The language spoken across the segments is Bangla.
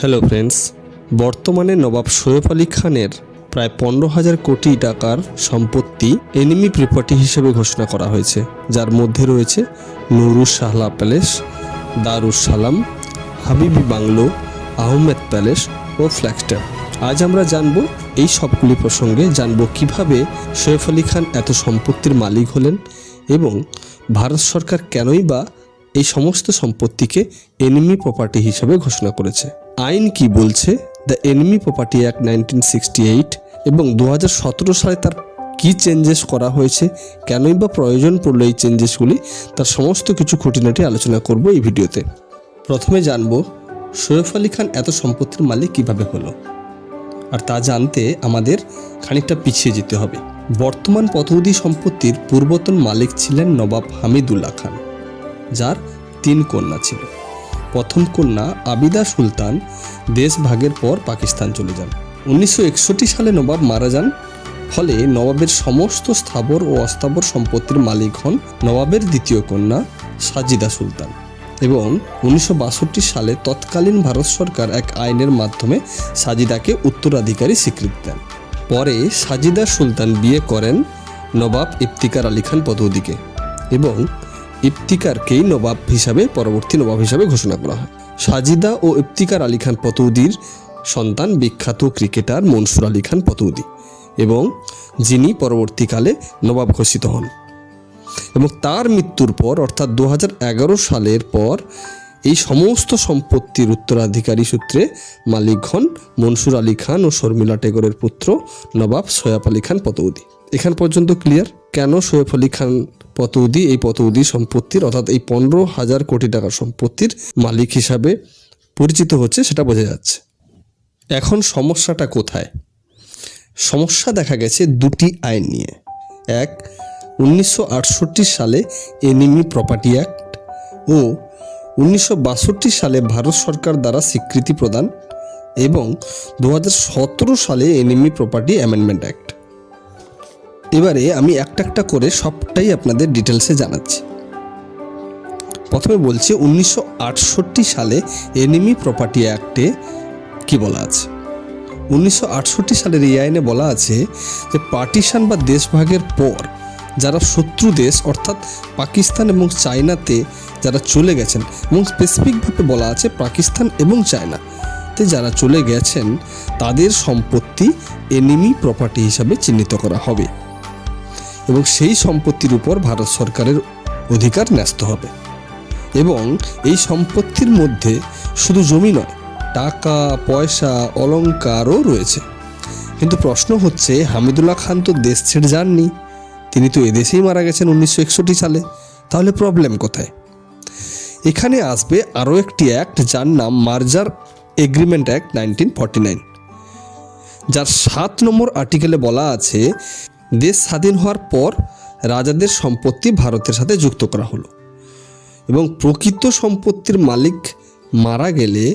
হ্যালো ফ্রেন্ডস বর্তমানে নবাব সৈয়দ আলী খানের প্রায় পনেরো হাজার কোটি টাকার সম্পত্তি এনিমি প্রপার্টি হিসেবে ঘোষণা করা হয়েছে। যার মধ্যে রয়েছে Nurus Shahla palace, Darus Salam, Habibi bungalow, Ahmed palace ও ফ্ল্যাগস্টার। আজ আমরা জানব এই সবগুলি প্রসঙ্গে, জানব কীভাবে সৈয়ফ আলী খান এত সম্পত্তির মালিক হলেন এবং ভারত সরকার কেনই বা এই সমস্ত সম্পত্তিকে এনিমি প্রপার্টি হিসেবে ঘোষণা করেছে। আইন কি বলছে? The enemy property act nineteen sixty eight এবং দু হাজার সতেরো সালে তার কী চেঞ্জেস করা হয়েছে? কেনই বা প্রয়োজন পড়ল এই চেঞ্জেসগুলি তার সমস্ত কিছু খুঁটিনাটি আলোচনা করব এই ভিডিওতে। প্রথমে জানব সৈয়ফ আলী খান এত সম্পত্তির মালিক কীভাবে হলো? আর তা জানতে আমাদের খানিকটা পিছিয়ে যেতে হবে। বর্তমান পতৌদি সম্পত্তির পূর্বতন মালিক ছিলেন নবাব হামিদুল্লাহ খান, যার তিন কন্যা ছিল। প্রথম কন্যা আবিদা সুলতান দেশ ভাগের পর পাকিস্তান চলে যান। উনিশশো একষট্টি সালে নবাব মারা যান, ফলে নবাবের সমস্ত স্থাবর ও অস্থাবর সম্পত্তির মালিক হন নবাবের দ্বিতীয় কন্যা সাজিদা সুলতান এবং উনিশশো বাষট্টি সালে তৎকালীন ভারত সরকার এক আইনের মাধ্যমে সাজিদাকে উত্তরাধিকারী স্বীকৃতি দেন। পরে সাজিদা সুলতান বিয়ে করেন নবাব ইফতিকার আলী খান পদৌদিকে এবং ইফতিকারকেই নবাব হিসাবে, পরবর্তী নবাব হিসাবে ঘোষণা করা হয়। সাজিদা ও ইফতিকার আলী খান পতৌদির সন্তান বিখ্যাত ক্রিকেটার মনসুর আলী খান পতৌদি এবং যিনি পরবর্তীকালে নবাব ঘোষিত হন। এবং তার মৃত্যুর পর, অর্থাৎ দু হাজার এগারো সালের পর, এই সমস্ত সম্পত্তির উত্তরাধিকারী সূত্রে মালিক হন মনসুর আলী খান ও শর্মিলা টেগরের পুত্র নবাব সৈয়ফ আলী খান পতৌদি। এখান পর্যন্ত ক্লিয়ার কেন সৈয়ফ আলী খান পতৌদি, এই পতৌদি সম্পত্তির, অর্থাৎ এই পনেরো হাজার কোটি টাকার সম্পত্তির মালিক হিসাবে পরিচিত হচ্ছে, সেটা বোঝা যাচ্ছে। এখন সমস্যাটা কোথায়? সমস্যা দেখা গেছে দুটি আইন নিয়ে। এক, উনিশশো সালে এনিমি প্রপার্টি অ্যাক্ট ও উনিশশো বাষট্টি সালে ভারত সরকার দ্বারা স্বীকৃতি প্রদান এবং দু হাজার সতেরো সালে এনিমি প্রপার্টি অ্যামেন্ডমেন্ট অ্যাক্ট। এবারে আমি একটা একটা করে সবটাই আপনাদের ডিটেলসে জানাচ্ছি। প্রথমে বলছি, উনিশশো আটষট্টি সালে এনিমি প্রপার্টি অ্যাক্টে কি বলা আছে? উনিশশো আটষট্টি সালের এই আইনে বলা আছে যে, পার্টিশন বা দেশভাগের পর যারা শত্রু দেশ, অর্থাৎ পাকিস্তান এবং চায়নাতে যারা চলে গেছেন, এবং স্পেসিফিকভাবে বলা আছে পাকিস্তান এবং চায়নাতে যারা চলে গেছেন, তাদের সম্পত্তি এনিমি প্রপার্টি হিসাবে চিহ্নিত করা হবে। এবং সেই সম্পত্তির উপর ভারত সরকারের অধিকার ন্যস্ত হবে। এবং এই সম্পত্তির মধ্যে শুধু জমি নয়, টাকা, পয়সা অলংকারও রয়েছে। কিন্তু প্রশ্ন হচ্ছে, হামিদুল্লাহ খান তো দেশ ছেড়ে যাননি। তিনি তো এদেশেই মারা গেছেন উনিশশো একষট্টি সালে। তাহলে প্রবলেম কোথায়? এখানে আসবে আরও একটি অ্যাক্ট যার নাম merger agreement act nineteen forty nine. যার সাত নম্বর আর্টিকেলে বলা আছে দেশ স্বাধীন হওয়ার পর রাজাদের সম্পত্তি ভারতের সাথে যুক্ত করা হলো। এবং প্রকৃত সম্পত্তির মালিক মারা গেলে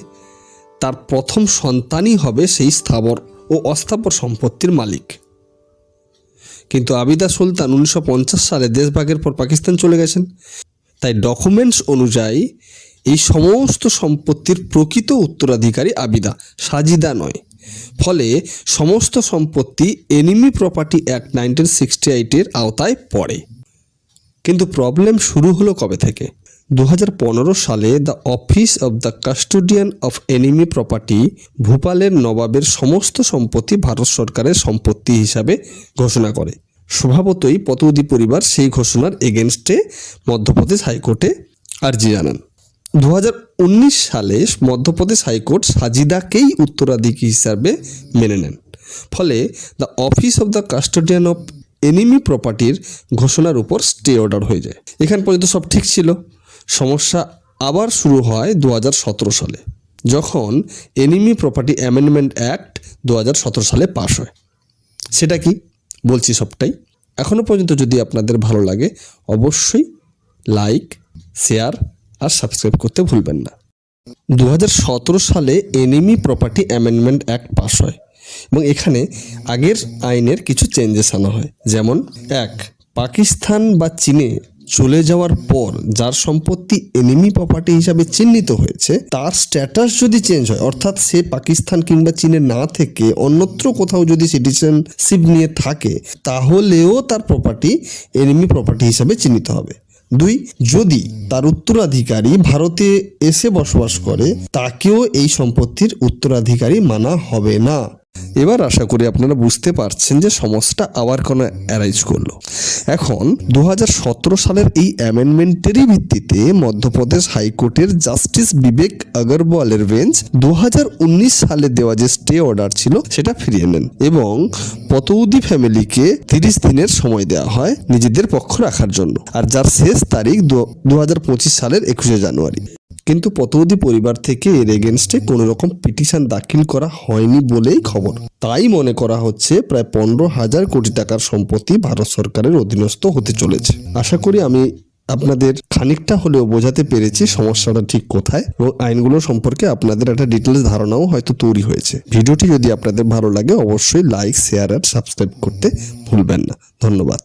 তার প্রথম সন্তানই হবে সেই স্থাবর ও অস্থাবর সম্পত্তির মালিক। কিন্তু আবিদা সুলতান উনিশশো পঞ্চাশ সালে দেশভাগের পর পাকিস্তান চলে গেছেন। তাই ডকুমেন্টস অনুযায়ী এই সমস্ত সম্পত্তির প্রকৃত উত্তরাধিকারী আবিদা, সাজিদা নয়। ফলে সমস্ত সম্পত্তি enemy property act nineteen sixty এইটের আওতায় পড়ে। কিন্তু প্রবলেম শুরু হলো কবে থেকে? দু হাজার পনেরো সালে the office of the custodian of enemy property ভূপালের নবাবের সমস্ত সম্পত্তি ভারত সরকারের সম্পত্তি হিসাবে ঘোষণা করে। স্বভাবতই পতৌদি পরিবার সেই ঘোষণার এগেনস্টে মধ্যপ্রদেশ হাইকোর্টে আর্জি জানান। দু হাজার উনিশ সালে মধ্যপ্রদেশ হাইকোর্ট সাজিদাকেই উত্তরাধিকারী হিসাবে মেনে নেন। ফলে the office of the custodian of enemy প্রপার্টির ঘোষণার উপর স্টে অর্ডার হয়ে যায়। এখান পর্যন্ত সব ঠিক ছিল। সমস্যা আবার শুরু হয় দু হাজার সতেরো সালে, যখন এনিমি প্রপার্টি অ্যামেন্ডমেন্ট অ্যাক্ট দু হাজার সতেরো সালে পাশ হয়। সেটা কি? বলছি সবটাই। এখনও পর্যন্ত যদি আপনাদের ভালো লাগে, অবশ্যই লাইক, শেয়ার আর সাবস্ক্রাইব করতে ভুলবেন না। দু হাজার সতেরো সালে enemy property amendment act pass হয় এবং এখানে আগের আইনের কিছু চেঞ্জেস আনা হয়। যেমন, এক, পাকিস্তান বা চীনে চলে যাওয়ার পর যার সম্পত্তি এনিমি প্রপার্টি হিসাবে চিহ্নিত হয়েছে, তার স্ট্যাটাস যদি চেঞ্জ হয়, অর্থাৎ সে পাকিস্তান কিংবা চীনে না থেকে অন্যত্র কোথাও যদি সিটিজেনশিপ নিয়ে থাকে, তাহলেও তার প্রপার্টি এনিমি প্রপার্টি হিসাবে চিহ্নিত হবে। দুই, যদি তার উত্তরাধিকারী ভারতে এসে বসবাস করে, তাকেও এই সম্পত্তির উত্তরাধিকারী মানা হবে না। এবার আশা করি আপনারা বুঝতে পারছেন যে সমস্যাটা আবার কোনো অ্যারাইজ করল। এখন দু হাজার সতেরো সালের এই অ্যামেন্ডমেন্টেরই ভিত্তিতে মধ্যপ্রদেশ হাইকোর্টের জাস্টিস বিবেক আগরওয়ালের বেঞ্চ দু হাজার উনিশ সালে দেওয়া যে স্টে অর্ডার ছিল, সেটা ফিরিয়ে নেন এবং পতৌদি ফ্যামিলিকে তিরিশ দিনের সময় দেওয়া হয় নিজেদের পক্ষ রাখার জন্য। আর যার শেষ তারিখ দু হাজার পঁচিশ সালের একুশে জানুয়ারি। কিন্তু পতৌদি পরিবার থেকে এর এগেনস্টে কোনো রকম পিটিশন দাখিল করা হয়নি বলেই খবর। তাই মনে করা হচ্ছে প্রায় পনেরো হাজার কোটি টাকার সম্পত্তি ভারত সরকারের অধীনস্থ হতে চলেছে। আশা করি আমি আপনাদের খানিকটা হলেও বোঝাতে পেরেছি সমস্যাটা ঠিক কোথায় এবং আইনগুলো সম্পর্কে আপনাদের একটা ডিটেলস ধারণাও হয়তো তৈরি হয়েছে। ভিডিওটি যদি আপনাদের ভালো লাগে, অবশ্যই লাইক শেয়ার আর সাবস্ক্রাইব করতে ভুলবেন না। ধন্যবাদ।